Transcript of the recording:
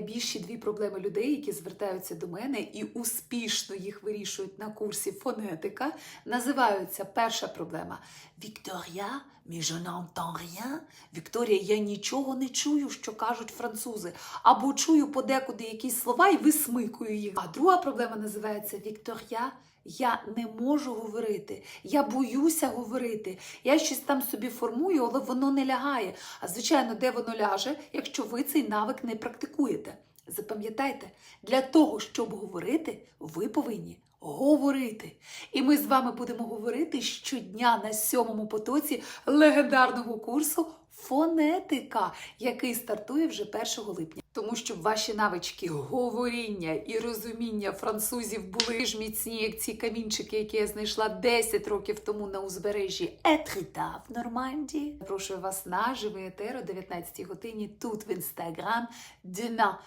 Більші дві проблеми людей, які звертаються до мене і успішно їх вирішують на курсі фонетика, називаються перша проблема Вікторія, rien. Вікторія, я нічого не чую, що кажуть французи, або чую подекуди якісь слова і висмикую їх. А друга проблема називається Вікторія. Я не можу говорити, я боюся говорити. Я щось там собі формую, але воно не лягає. А звичайно, де воно ляже, якщо ви цей навик не практикуєте. Запам'ятайте, для того, щоб говорити, ви повинні говорити. І ми з вами будемо говорити щодня на сьомому потоці легендарного курсу фонетика, який стартує вже 1 липня. Тому щоб ваші навички говоріння і розуміння французів були ж міцні, як ці камінчики, які я знайшла 10 років тому на узбережжі Етрита в Нормандії. Запрошую вас на живий етер о 19 годині тут в інстаграм. Дина